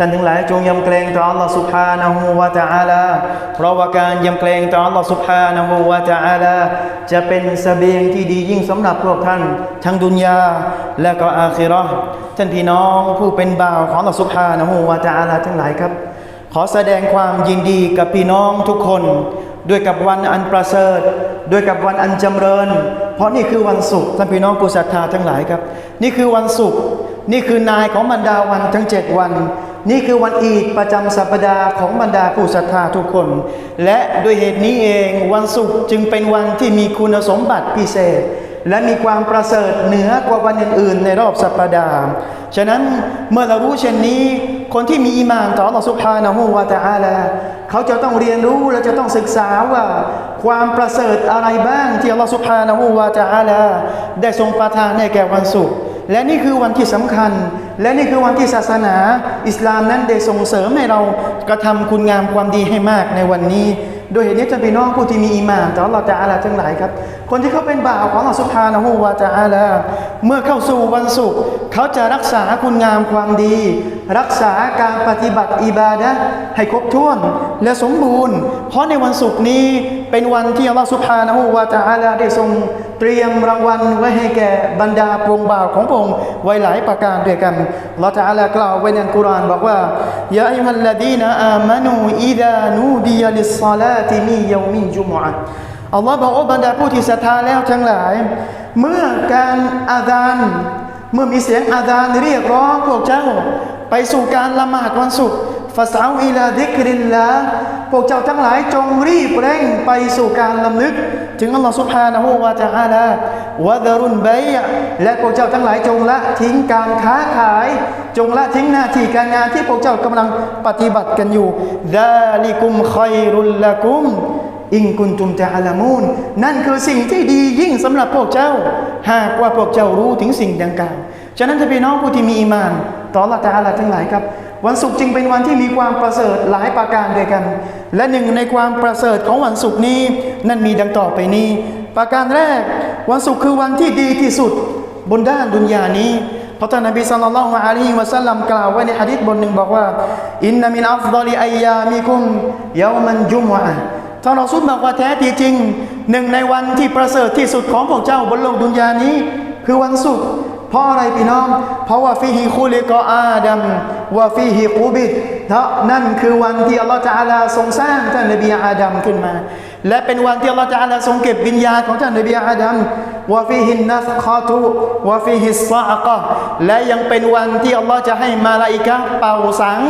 ท่านทั้งหลายจงยำเกรงต่อ Allah Subhanahu wa Taala เพราะว่าการยำเกรงต่อ Allah Subhanahu wa Taala จะเป็นเสบียงที่ดียิ่งสำหรับพวกท่าน ทั้งดุนยาและก็อาคิราะห์ท่านพี่น้องผู้เป็นบ่าวของ Allah Subhanahu wa Taala ทั้งหลายครับ ขอแสดงความยินดีกับพี่น้องทุกคน ด้วยกับวันอันประเสริฐ ด้วยกับวันอันจำเริญ เพราะนี่คือวันศุกร์ท่านพี่น้องผู้ศรัทธาทั้งหลายครับ นี่คือวันศุกร์นี่คือนายของบรรดาวันทั้งเจ็ดวัน นี่คือวันอีดประจำสัปดาห์ของบรรดาผู้ศรัทธาทุกคน และด้วยเหตุนี้เองวันศุกร์จึงเป็นวันที่มีคุณสมบัติพิเศษ และมีความประเสริฐเหนือกว่าวันอื่นๆ ในรอบสัปดาห์ ฉะนั้นเมื่อเรารู้เช่นนี้ คนที่มีอีมานต่อ Allah Subhanahu wa Taala เขาจะต้องเรียนรู้และจะต้องศึกษาว่าความประเสริฐอะไรบ้างที่ Allah Subhanahu wa Taala ได้ทรงประทานให้แก่วันศุกร์ และนี่คือวันที่สำคัญ และนี่คือวันที่ศาสนา อิสลามนั้นได้ส่งเสริมให้เรากระทำคุณงามความดีให้มากในวันนี้ โดยเหตุนี้จะเป็นน้องผู้ที่มีอีมานต่อจะอาลาทั้งหลายครับ คนที่เขาเป็นบ่าวของ Allah Subhanahu wa Taala เมื่อเข้าสู่วันศุกร์เขาจะรักษาคุณงามความดี รักษาการปฏิบัติอิบาดะให้ครบถ้วนและสมบูรณ์ เพราะในวันศุกร์นี้ เป็นวันที่ Allah Subhanahu wa Taala ได้ทรงเตรียมรางวัลไว้ให้แก่บรรดาพวงบ่าวของพระองค์ไว้หลายประการด้วยกันเราจะอาลากล่าวไว้ในอัลกุรอานบอกว่ายาอิฮัลลดีนอามานูอิดานูดียลิสซาลาติมียามินจุมอะอัลลอฮ์บอกว่าบรรดาผู้ที่ศรัทธาแล้วทั้งหลาย เมื่อการอาดานเมื่อมีเสียงอาดานเรียกร้องพวกเจ้าไปสู่การละหมาดวันศุกร์ ฟาสาวอิลาดิกริลลาพวกเจ้าทั้งหลายจงรีบเร่งไปสู่การลำลึก ถึงอัลลอฮฺสุบฮานะฮูวาตะอาลาวะดารุนเบยและพวกเจ้าทั้งหลายจงละทิ้งการค้าขาย จงละทิ้งหน้าที่การงานที่พวกเจ้ากำลังปฏิบัติกันอยู่ดาลิกุมคอยรุลละกุมอิงกุนตุมจะอาลามูนนั่นคือสิ่งที่ดียิ่งสำหรับพวกเจ้า หากว่าพวกเจ้ารู้ถึงสิ่งดังกล่าว ฉะนั้นถ้าพี่น้องผู้ที่มีอีมาน ต่อละตาลาทั้งหลายครับ วันศุกร์จึงเป็นวันที่มีความประเสริฐหลายประการด้วยกัน และหนึ่งในความประเสริฐของวันศุกร์นี้ นั่นมีดังต่อไปนี้ ประการแรก วันศุกร์คือวันที่ดีที่สุดบนด้านดุนยานี้เพราะท่านนบีสัลลัลลอฮุอะลัยฮิวะสัลลัมกล่าวไว้ในหะดีษบทหนึ่งบอกว่าอินนามินอัฟฎอลิอัยยามิคุมยามันจุมอะท่านรอซูลบอกว่าแท้ที่จริง หนึ่งในวันที่ประเสริฐที่สุดของพวกเจ้าบนโลกดุนยานี้ คือวันศุกร์ เพราะอะไรพี่น้อง เพราะว่าฟิฮิคุลิกออาดัมว่าฟิฮิกูบิดเพราะนั่นคือวันที่อัลลอฮฺจาลาทรงสร้างท่านนบีอาดัมขึ้นมา และเป็นวันที่อัลลอฮฺจาลาทรงเก็บวิญญาณของท่านนบีอาดัมว่าฟิฮินนัฟคาตุว่าฟิฮิสซาอกะและยังเป็นวันที่อัลลอฮฺจะให้มาลาอิกะเป่าสัง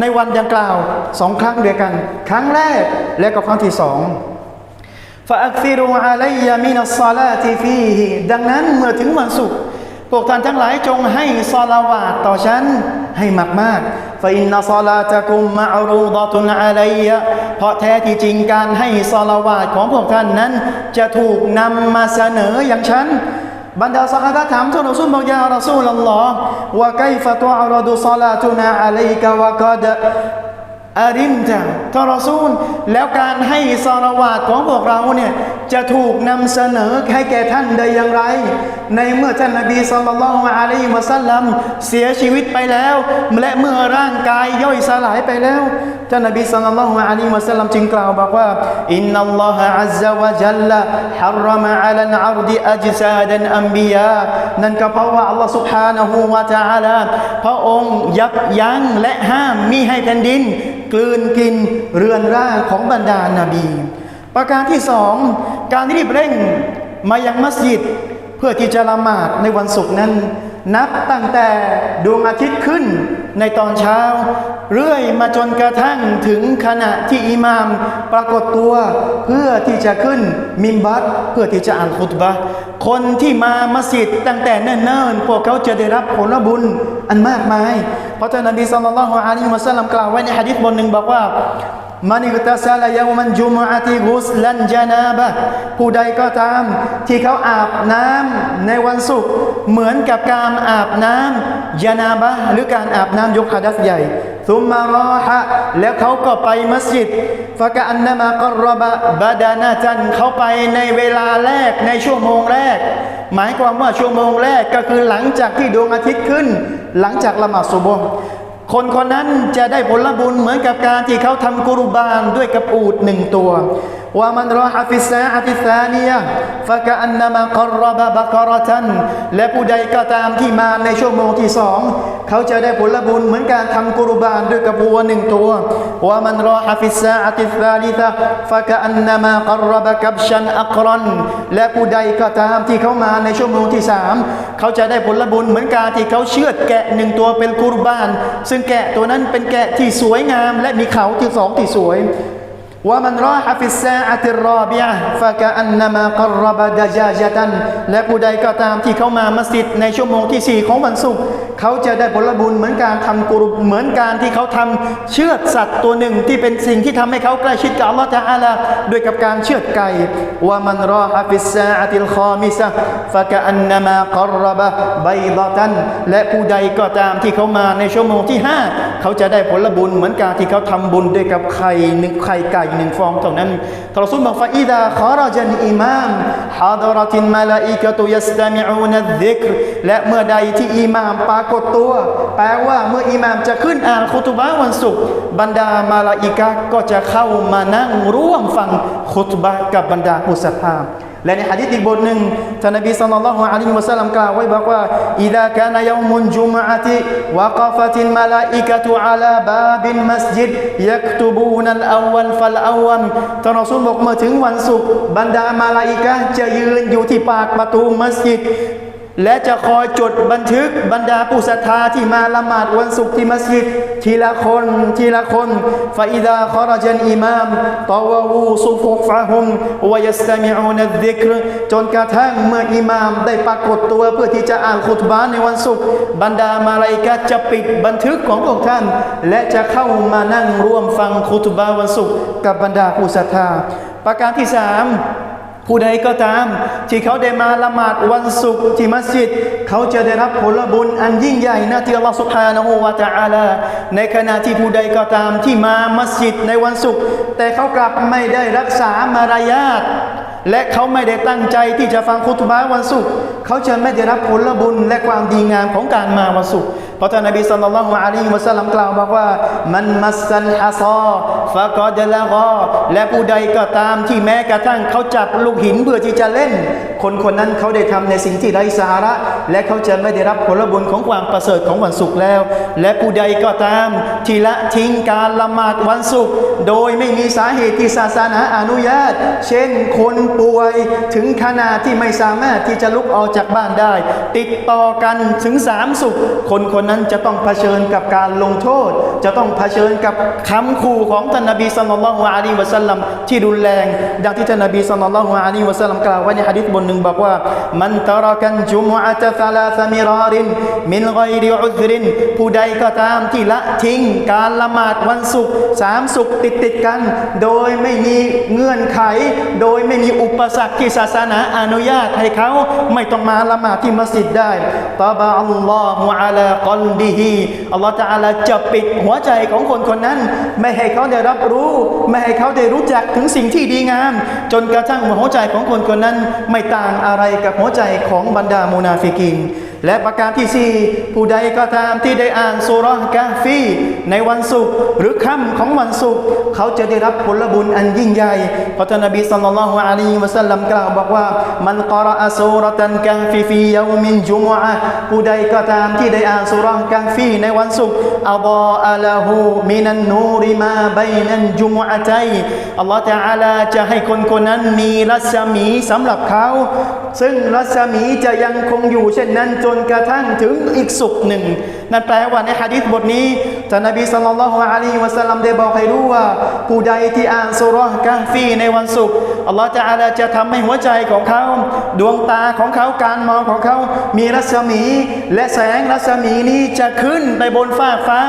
ในวันดังกล่าวสองครั้งด้วยกัน ครั้งแรกและก็ครั้งที่สองฟาอักซิรูอาลัยยามินัสซาลาติฟีฮิดังนั้นเมื่อถึงวันศุกร์ พวกท่านทั้งหลายจงให้ซาลาวาตต่อฉันให้มากมากฟาอินนัซาลาตะกุมมะอรูดะตุนอาลัยะเพราะแท้ที่จริงการให้ซาลาวาตของพวกท่านนั้น จะถูกนำมาเสนออย่างฉันบรรดาสหายถามท่านรอซูลบอกยารอซูลอัลลอฮ์ว่าไกฟะตุอรดุซาลาตุนาอะลัยกะวะกอด อาริมตะท่านรอซูล แล้วการให้ซาลาวาตของพวกเราเนี่ยจะถูกนำเสนอให้แก่ท่านได้อย่างไร ในเมื่อท่านนบีสัลลัลลอฮุอะลัยฮิวะสัลลัมเสียชีวิตไปแล้ว และเมื่อร่างกายย่อยสลายไปแล้วท่านนบีสัลลัลลอฮุอะลัยฮิวะสัลลัมจึงกล่าวบอกว่าอินนัลลอฮะอัซซะวะจัลละฮัรรมะอะลันอัรดิอัจซาดันอัมบิยานั่นก็เพราะว่าอัลลอฮ์ سبحانه และ تعالى พระองค์ยับยั้งและห้ามมิให้แผ่นดิน กลืนกินเรือนร่างของบรรดานาบี ประการที่สองการรีบเร่งมายังมัสยิดเพื่อที่จะละหมาดในวันศุกร์นั้น นับตั้งแต่ดวงอาทิตย์ขึ้นในตอนเช้า เรื่อยมาจนกระทั่งถึงขณะที่อิหมามปรากฏตัว เพื่อที่จะขึ้นมิมบัตเพื่อที่จะอ่านคุตบะคนที่มามัสยิดตั้งแต่เนิ่นๆพวกเขาจะได้รับผลบุญอันมากมาย เพราะท่านนบีสัลลัลลอฮุอะลัยฮิวะสัลลัมกล่าวไว้ในหะดีษบทหนึ่งบอกว่า มันอิตาซาลายามันจุมอะติกุสลันจานาบะผู้ใดก็ตาม ที่เขาอาบน้ำในวันศุกร์เหมือนกับการอาบน้ำยานาบะหรือการอาบน้ำยกฮะดัษใหญ่ซุมมารอฮะแล้วเขาก็ไปมัสยิดฟะกะอันนามากรบะบาดานาจันเขาไปในเวลาแรกในชั่วโมงแรก หมายความว่าชั่วโมงแรกก็คือหลังจากที่ดวงอาทิตย์ขึ้น หลังจากละหมาดซุบฮ์ คนคนนั้นจะได้ผลบุญเหมือนกับการที่เขาทำกุรุบานด้วยกับอูดหนึ่งตัวว่ามันรอฮะฟิสซาอะติซานียะฟะกะอันนามะกรรบะบะกรตันและผู้ใดก็ตามที่มาในชั่วโมงที่สองเขาจะได้ผลบุญเหมือนการทำกุรบานด้วยกับวัวหนึ่งตัวว่ามันรอฮะฟิสซาอะติซาลิซะฟะกะอันนามะกรรบะกับชันอักรันและผู้ใดก็ตามที่เขามาในชั่วโมงที่สามเขาจะได้ผลบุญเหมือนการที่เขาเชือดแกะหนึ่งตัวเป็นกุรบาน ซึ่งแกะตัวนั้นเป็นแกะที่สวยงาม และมีเขาที่สองที่สวย ว่ามันรอฮะฟิสซาอะติรรอบิอะห์ฟะกะอันนามากรบะดะจาจตันและผู้ใดก็ตามที่เขามามัสยิดในชั่วโมงที่สี่ของวันศุกร์เขาจะได้ผลบุญเหมือนการทำกุรุบเหมือนการที่เขาทำเชือดสัตว์ตัวหนึ่งที่เป็นสิ่งที่ทำให้เขาใกล้ชิดกับอัลลอฮฺตะอาลาด้วยกับการเชือดไก่ว่ามันรอฮะฟิสซาอะติลคอมิซะฟะกะอันนามากรบะบัยดะตันและผู้ใดก็ตามที่เขามาในชั่วโมงที่ห้าเขาจะได้ผลบุญเหมือนการที่เขาทำบุญด้วยกับไข่หนึ่งไข่ไก่หนึ่งฟองเท่านั้นทรสุนบอกฟาอิดาขอรจันอิมามฮาดรตินมาลาอิกะตุยัสตามิอูนัดดิกรและเมื่อใดที่อิมามปรากฏตัว แปลว่าเมื่ออิมามจะขึ้นอ่านคุตบะวันศุกร์บรรดามาลาอิกะก็จะเข้ามานั่งร่วมฟังคุตบะกับบรรดาผู้ศรัทธา และในหะดีษอีกบทหนึ่งท่านนบีศ็อลลัลลอฮุอะลัยฮิวะซัลลัมกล่าวไว้บอกว่าอิดะกานยอมุลจุมอะติวะกะฟะติลมะลาอิกะตุอะลาบาบิลมัสยิดยักตุบูนัลอวัลฟัลอวัมท่านรอซูลบอกเมื่อถึงวันศุกร์บรรดามาลาอิกะห์จะยืนอยู่ที่ปากประตูมัสยิด และจะคอยจดบันทึกบรรดาผู้ศรัทธาที่มาละหมาดวันศุกร์ที่มัสยิดทีละคนทีละคนฟาอิดาคอรจันอิมามตาวาวูซุฟุฟะฮุมวยัสตามิอูนัดดิกรจนกระทั่งเมื่ออิมามได้ปรากฏตัวเพื่อที่จะอ่านคุตบาในวันศุกร์บรรดามาลาอิกะฮ์จะปิดบันทึกของพวกท่าน และจะเข้ามานั่งร่วมฟังคุตบาวันศุกร์กับบรรดาผู้ศรัทธา ประการที่สาม ผู้ใดก็ตาม ที่เขาได้มาละหมาดวันศุกร์ที่มัสยิด เขาจะได้รับผลบุญอันยิ่งใหญ่นะที่อัลลอฮฺสุบฮานะฮูวะตะอาลาในขณะที่ผู้ใดก็ตามที่มามัสยิดในวันศุกร์แต่เขากลับไม่ได้รักษามารยาทและเขาไม่ได้ตั้งใจที่จะฟังคุตบะวันศุกร์เขาจะไม่ได้รับผลบุญและความดีงามของการมาวันศุกร์ เพราะท่านนบีศ็อลลัลลอฮุอะลัยฮิวะซัลลัมกล่าวบอกว่า มันมัสซัลฮะซอฟะกอดละกอและผู้ใดก็ตามที่แม้กระทั่งเขาจับลูกหินเพื่อที่จะเล่น คนคนนั้นเขาได้ทำในสิ่งที่ไร้สาระ และเขาจะไม่ได้รับผลบุญของความประเสริฐของวันศุกร์แล้ว และผู้ใดก็ตามที่ละทิ้งการละหมาดวันศุกร์โดยไม่มีสาเหตุที่ศาสนาอนุญาต เช่นคนป่วยถึงขนาดที่ไม่สามารถที่จะลุกออกจากบ้านได้ ติดต่อกันถึงสามสุขคนคนนั้นจะต้องเผชิญกับการลงโทษ จะต้องเผชิญกับคำขู่ของท่านนบีศ็อลลัลลอฮุอะลัยฮิวะซัลลัมที่รุนแรง ดังที่ท่านนบีศ็อลลัลลอฮุอะลัยฮิวะซัลลัมกล่าวไว้ในหะดีษบทหนึ่งบอกว่ามันตะรกันจุมอะตะซะลาซะมิรารินมินกริอุซรินผู้ใดก็ตามที่ละทิ้งการละหมาดวันศุกร์สามศุกร์ติดติดกัน โดยไม่มีเงื่อนไข โดยไม่มีอุปสรรคที่ศาสนาอนุญาตให้เขาไม่ต้องมาละหมาดที่มัสยิดได้ตาบะอัลลอฮุอะลากอนบีฮีอัลลอฮฺจะอาลาจะปิดหัวใจของคนคนนั้น ไม่ให้เขาได้รับรู้ ไม่ให้เขาได้รู้จักถึงสิ่งที่ดีงาม จนกระทั่งหัวใจของคนคนนั้น ไม่ต่างอะไรกับหัวใจของบรรดามูนาฟิกิน และประการที่สี่ผู้ใดก็ตามที่ได้อ่านสุรากะฮ์ฟีในวันศุกร์หรือค่ำของวันศุกร์เขาจะได้รับผลบุญอันยิ่งใหญ่เพราะท่านนบีศ็อลลัลลอฮุอะลัยฮิวะซัลลัมกล่าวบอกว่ามันกอรอะซูรตันกะฮ์ฟีฟียอมินจุมอะผู้ใดก็ตามที่ได้อ่านสุรากะฮ์ฟีในวันศุกร์อัลลอฮะละฮูมินันนูริมาบัยนันจุมอะตัยอัลลอฮฺตะอาลาจะให้คนคนนั้นมีรัศมีสำหรับเขา ซึ่งรัศมีจะยังคงอยู่เช่นนั้นจนกระทั่งถึงอีกสุขหนึ่ง นั่นแปลว่าในฮะดีษบทนี้ท่านนบีสัลลัลลอฮุอะลัยฮิวะซัลลัมได้บอกให้รู้ว่า ผู้ใดที่อ่านสุรากะฮ์ฟีในวันศุกร์ อัลลอฮฺจะอาลาจะทำให้หัวใจของเขา ดวงตาของเขาการมองของเขา มีรัศมี และแสงรัศมีนี้จะขึ้นไปบนฟ้าฟ้า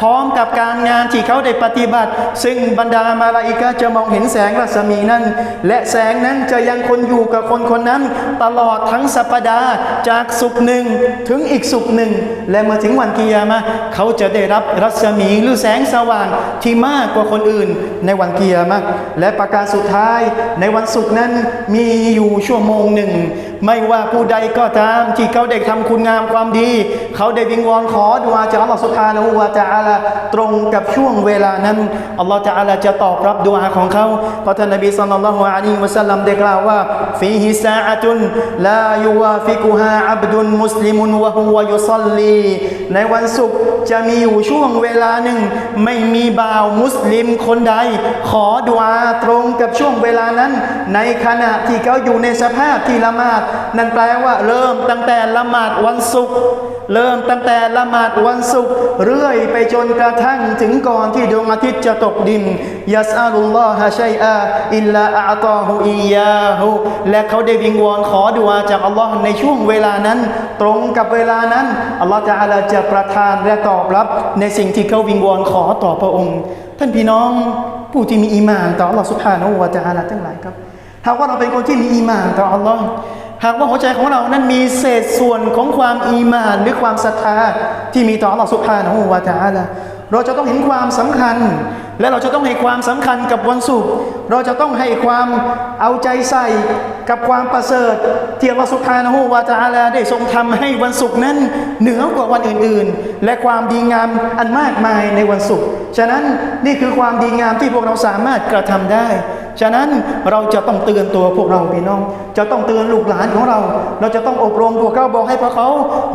พร้อมกับการงานที่เขาได้ปฏิบัติ ซึ่งบรรดามาลาอิกะจะมองเห็นแสงรัศมีนั้น และแสงนั้นจะยังคงอยู่กับคนคนนั้น ตลอดทั้งสัปดาห์จากสุขหนึ่งถึงอีกสุขหนึ่ง และเมื่อถึงวันกิยามะเขาจะได้รับรัศมีหรือแสงสว่างที่มากกว่าคนอื่นในวันกิยามะและประการสุดท้ายในในวันศุกร์นั้นมีอยู่ชั่วโมงหนึ่ง ไม่ว่าผู้ใดก็ตามที่เขาได้ทำคุณงามความดี เขาได้วิงวอนขอดุอาจากอัลลอฮฺสุบฮานะฮูวะตะอาลาตรงกับช่วงเวลานั้นอัลลอฮฺตะอาลาจะตอบรับดุอาของเขาเพราะท่านนบีศ็อลลัลลอฮุอะลัยฮิวะสัลลัมได้กล่าวว่าฟีฮิซาอะตุนลายุวาฟิกุฮาอับดุลมุสลิมุนวะฮุวะยุซัลลีในวันศุกร์ จะมีอยู่ช่วงเวลาหนึ่ง ไม่มีบ่าวมุสลิมคนใด ขอดุอาตรงกับช่วงเวลานั้น ในขณะที่เขาอยู่ในสภาพที่ละหมาด นั่นแปลว่าเริ่มตั้งแต่ละหมาดวันศุกร์ เริ่มตั้งแต่ละหมาดวันศุกร์เรื่อยไปจนกระทั่งถึงก่อนที่ดวงอาทิตย์จะตกดินยัสอาลุลลอฮะชัยอาอิลลาอาตอฮูอียาฮูและเขาได้วิงวอนขอดุอาจากอัลลอฮ์ในช่วงเวลานั้น ตรงกับเวลานั้นอัลลอฮ์จะอาลาจะประทานและตอบรับ ในสิ่งที่เขาวิงวอนขอต่อพระองค์ ท่านพี่น้องผู้ที่มีอีมานต่ออัลลอฮ์สุบฮานะฮูวะตะอาลาทั้งหลายครับหากว่าเราเป็นคนที่มีอีมานต่ออัลลอฮ์ หากว่าหัวใจของเรานั้นมีเศษส่วนของความอีมานหรือความศรัทธาที่มีต่ออัลลอฮ์สุบฮานะฮูวะตาลาเราจะต้องเห็นความสำคัญ และเราจะต้องให้ความสำคัญกับวันศุกร์เราจะต้องให้ความเอาใจใส่กับความประเสริฐที่อัลลอฮ์สุบฮานะฮูวะตาลาได้ทรงทำให้วันศุกร์นั้นเหนือกว่าวันอื่น ๆ และความดีงามอันมากมายในวันศุกร์ฉะนั้นนี่คือความดีงามที่พวกเราสามารถกระทำได้ ฉะนั้นเราจะต้องเตือนตัวพวกเราพี่น้อง จะต้องเตือนลูกหลานของเรา เราจะต้องอบรมพวกเขาบอกให้พวกเขา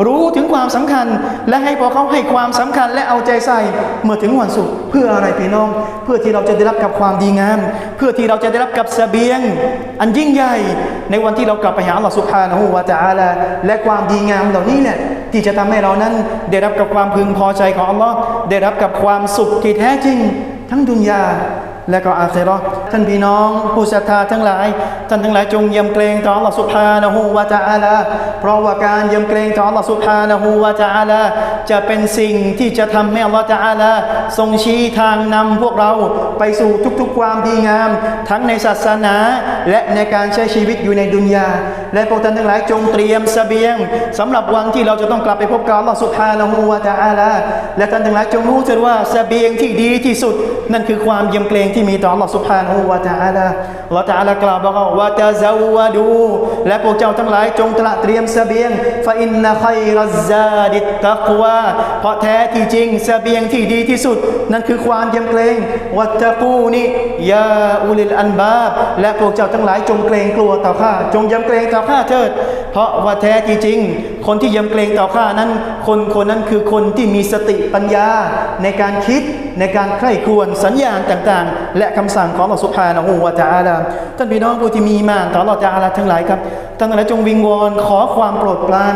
รู้ถึงความสำคัญ และให้พวกเขาให้ความสำคัญและเอาใจใส่เมื่อถึงวันศุกร์เพื่ออะไรพี่น้อง เพื่อที่เราจะได้รับกับความดีงาม เพื่อที่เราจะได้รับกับเสบียง อันยิ่งใหญ่ในวันที่เรากลับไปหาอัลลอฮฺสุบฮานะฮูวะตะอาลาและความดีงามเหล่านี้เนี่ยที่จะทำให้เรานั้น ได้รับกับความพึงพอใจของอัลลอฮ์ได้รับกับความสุขที่แท้จริง ทั้งดุนยาและก็อาคิเราะท่านพี่น้อง ผู้ศรัทธาทั้งหลาย ท่านทั้งหลายจงยำเกรงต่อ Allah Subhanahu wa Ta'ala เพราะว่าการยำเกรงต่อ Allah Subhanahu wa Ta'ala จะเป็นสิ่งที่จะทำให้ Allah Ta'ala ทรงชี้ทางนำพวกเราไปสู่ทุกๆความดีงาม ทั้งในศาสนาและในการใช้ชีวิตอยู่ในดุนยา และพวกท่านทั้งหลายจงเตรียมสเสบียงสำหรับวันที่เราจะต้องกลับไปพบกับ Allah Subhanahu wa Ta'ala และท่านทั้งหลายจงรู้เถิดว่าสเสบียงที่ดีที่สุด นั่นคือความยำเกรงที่มีต่อลสุภาณ Allah Subhanahu wa Ta'ala Allah Ta'ala กล่าวบอกว่าวะตะซาวะดูและพวกเจ้าทั้งหลายจงตระเตรียมเสบียงฟะอินนะคัยรัซซาดิตตักวาเพราะแท้ที่จริงเสบียงที่ดีที่สุด นั่นคือความยำเกรงวัตตะกูนิยาอุลิลอันบาบและพวกเจ้าทั้งหลายจงเกรงกลัวต่อข้าจงยำเกรงต่อข้าเถิด เพราะว่าแท้ที่จริง คนที่ยำเกรงต่อข้านั้น คนคนนั้นคือคนที่มีสติปัญญาในการคิด ในการใคร่ครวญสัญญาณต่างๆ และคำสั่งของอัลลอฮฺสุบฮานะฮูวะตะอาลาท่านพี่น้องผู้ที่มีมานต่ออัลลอฮฺตะอาลาทั้งหลายครับท่านทั้งหลายจงวิงวอนขอความโปรดปราน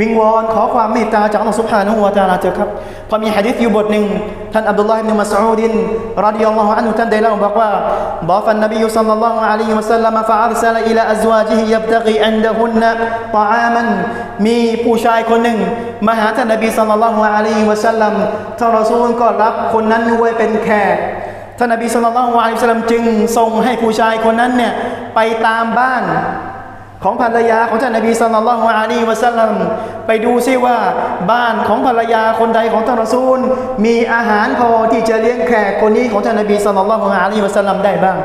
วิงวอนขอความเมตตาจากอัลลอฮฺสุบฮานะฮูวะตาลาเถอะครับเพอมีหะดีษอยู่บทหนึ่งท่านอับดุลลาห์อิบนุมัสอูดินรดิยัลลอฮุอันฮุท่านได้เล่าบอกว่าบอฟันนบีศ็อลลัลลอฮุอะลัยฮิวะซัลลัมฟะอัรซะลอิลาอัซวาจิฮิยับตะกีอันดะฮุนนะตะอามันมีผู้ชายคนหนึ่งมาหาท่านนบีศ็อลลัลลอฮุอะลัยฮิวะซัลลัมท่านรอซูลก็รับคนนั้นไว้เป็นแขกท่านนบีสุลต่านละฮ์อะลัยฮิวะสัลลัมจึงส่งให้ผู้ชายคนนั้นเนี่ยไปตามบ้าน ของภรรยาของท่านนบีสุลต่านละฮ์อะลัยฮิวะสัลลัมไปดูซิว่าบ้านของภรรยาคนใดของท่านรอซูล มีอาหารพอที่จะเลี้ยงแขกคนนี้ของท่านนบีสุลต่านละฮ์อะลัยฮิวะสัลลัมได้บ้าง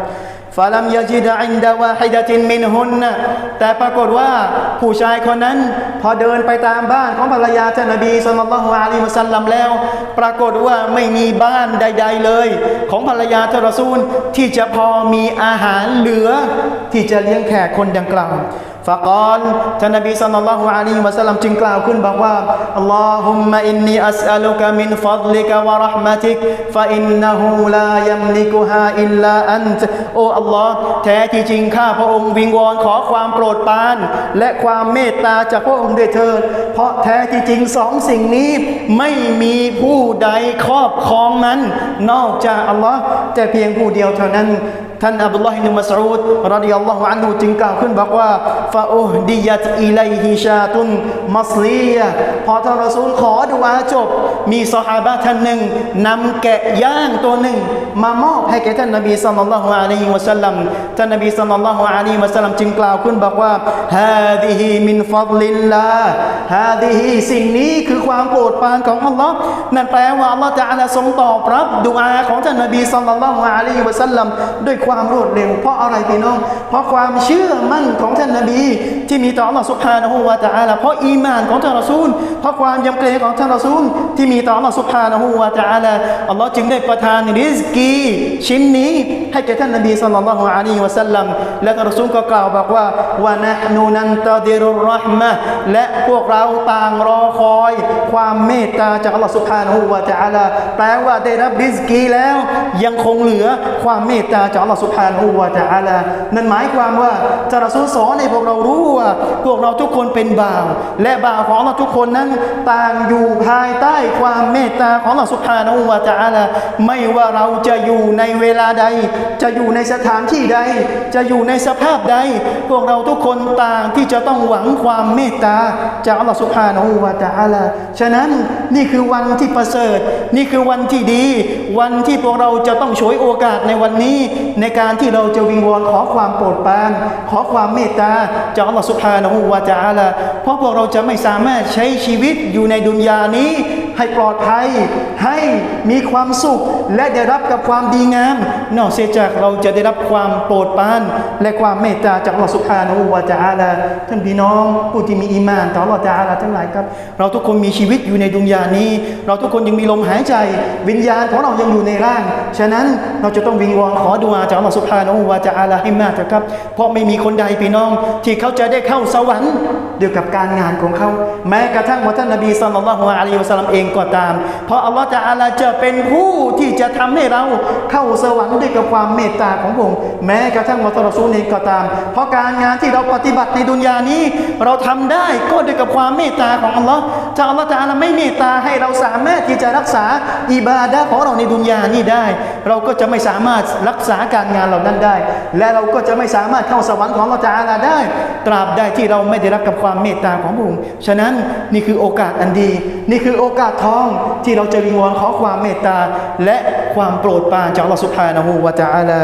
ฟาลัมยาจิดะอินดาวาฮิดะตินมินฮุนนะแต่ปรากฏว่าผู้ชายคนนั้น พอเดินไปตามบ้านของภรรยาท่านนบีสุลต่านละฮ์อะลัยฮิวะสัลลัมแล้ว ปรากฏว่าไม่มีบ้านใด ๆเลย ของภรรยาท่านรอซูลที่จะพอมีอาหารเหลือที่จะเลี้ยงแขกคนดังกล่าว ฟะกอลท่านนบีสัลลัลลอฮุอะลัยฮิวะสัลลัมจึงกล่าวขึ้นบอกว่าอัลลอฮุมมะอินนีอัสอัลุกะมินฟัดลิกะวะเราะห์มะติกฟะอินนะฮูลายัมลิกุฮาอิลลาอันตโอ้อัลลอฮ์แท้ที่จริงข้าพระองค์วิงวอนขอความโปรดปราน และความเมตตาจากพระองค์ด้วยเถิดเพราะแท้ที่จริงสองสิ่งนี้ไม่มีผู้ใดครอบครองมันนอกจากอัลลอฮ์แต่เพียงผู้เดียวเท่านั้น ท่านอับดุลลอฮ์อิบนุมัสอูดรดิยัลลอฮุอันฮุจึงกล่าวขึ้นบอกว่าฟาอุฮดิยัตอิลัยฮิชาตุนมัสลียพอท่านรอซูลขอดุอาจบ มีซอฮาบะท่านหนึ่งนำแกะย่างตัวหนึ่ง มามอบให้แก่ท่านนบีสัลลัลลอฮุอะลัยฮิวะสัลลัมท่านนบีสัลลัลลอฮุอะลัยฮิวะสัลลัมจึงกล่าวขึ้นบอกว่าฮาดิฮิมินฟัดลิลลาฮาดิฮิสิ่งนี้คือความโปรดปรานของอัลลอฮ์นั่นแปลว่าอัลลอฮ์จะอาลาทรงตอบรับดุอาของท่านนบีสัลลัลลอฮุอะลัยฮิวะสัลลัมด้วยความรวดเร็ว เพราะอะไรพี่น้อง เพราะความเชื่อมั่นของท่านนบี ที่มีต่ออัลลอฮฺสุบฮานะฮูวาตะอาลาเพราะอีมานของท่านรอซูล เพราะความยำเกรงของท่านรอซูล ที่มีต่ออัลลอฮฺสุบฮานะฮูวะตะอาลาอัลลอฮ์จึงได้ประทานริสกีชิ้นนี้ให้แก่ท่านนบีศ็อลลัลลอฮุอะลัยฮิวะสัลลัมและท่านรอซูลก็กล่าวบอกว่าวะนะนูนันตะดิรุรรห์มะและพวกเราต่างรอคอย ความเมตตาจากอัลลอฮฺสุบฮานะฮูวะตะอาลาแปลว่าได้รับริสกีแล้วยังคงเหลือความเมตตาจากอัลลอฮฺสุบฮานะฮูวะตะอาลานั่นหมายความว่าจะรอซูลสอนให้พวกเรารู้ว่าพวกเราทุกคนเป็นบ่าว และบ่าวของเราทุกคนนั้นต่างอยู่ภายใต้ความเมตตาของอัลลอฮฺสุภานะฮูวะจะอาละไม่ว่าเราจะอยู่ในเวลาใด จะอยู่ในสถานที่ใด จะอยู่ในสภาพใด พวกเราทุกคนต่างที่จะต้องหวังความเมตตาจากอัลลอฮฺสุภานะฮูวะจะอาละฉะนั้นนี่คือวันที่ประเสริฐนี่คือวันที่ดี วันที่พวกเราจะต้องฉวยโอกาสในวันนี้ ในการที่เราจะวิงวอนขอความโปรดปราน ขอความเมตตาจากอัลลอฮฺสุบฮานะฮูวะตะอาลาเพราะพวกเราจะไม่สามารถใช้ชีวิตอยู่ในดุนยานี้ให้ปลอดภัยให้มีความสุขและได้รับกับความดีงาม นอกเสียจากเราจะได้รับความโปรดปราน และความเมตตาจากอัลลอฮฺสุบฮานะฮูวะตะอาลาท่านพี่น้องผู้ที่มีอีมานต่ออัลลอฮฺตะอาลาทั้งหลายครับ เราทุกคนมีชีวิตอยู่ในดุนยานี้ เราทุกคนยังมีลมหายใจ วิญญาณของเรายังอยู่ในร่าง ฉะนั้นเราจะต้องวิงวอนขอดุอาจากอัลลอฮฺสุบฮานะฮูวะตะอาลาให้มากเถอะครับ เพราะไม่มีคนใดพี่น้อง ที่เขาจะได้เข้าสวรรค์เด้วยกับการงานของเขา แม้กระทั่งว่าท่านนบีศ็อลลัลลอฮุอะลัยฮิวะซัลลัมเองก็ตาม เพราะอัลลอฮฺตะอาลาจะเป็นผู้ที่จะทำให้เราเข้าสวรรค์ด้วยกับความเมตตาของพระองค์แม้กระทั่งว่าท่านรอซูลเองก็ตาม เพราะการงานที่เราปฏิบัติในดุนยานี้ เราทำได้ก็ด้วยกับความเมตตาของอัลลอฮ์ถ้าอัลลอฮฺตะอาลาไม่เมตตาให้เราสามารถที่จะรักษาอิบาดะของเราในดุนยานี้ได้ เราก็จะไม่สามารถรักษาการงานเหล่านั้นได้ และเราก็จะไม่สามารถเข้าสวรรค์ของเราจะอาลาได้ ตราบใดที่เราไม่ได้รับกับความเมตตาของพระองค์ฉะนั้นนี่คือโอกาสอันดี นี่คือโอกาสทองที่เราจะวิงวอนขอความเมตตาและความโปรดปรานจากเราสุภานะฮูวะตะอาลา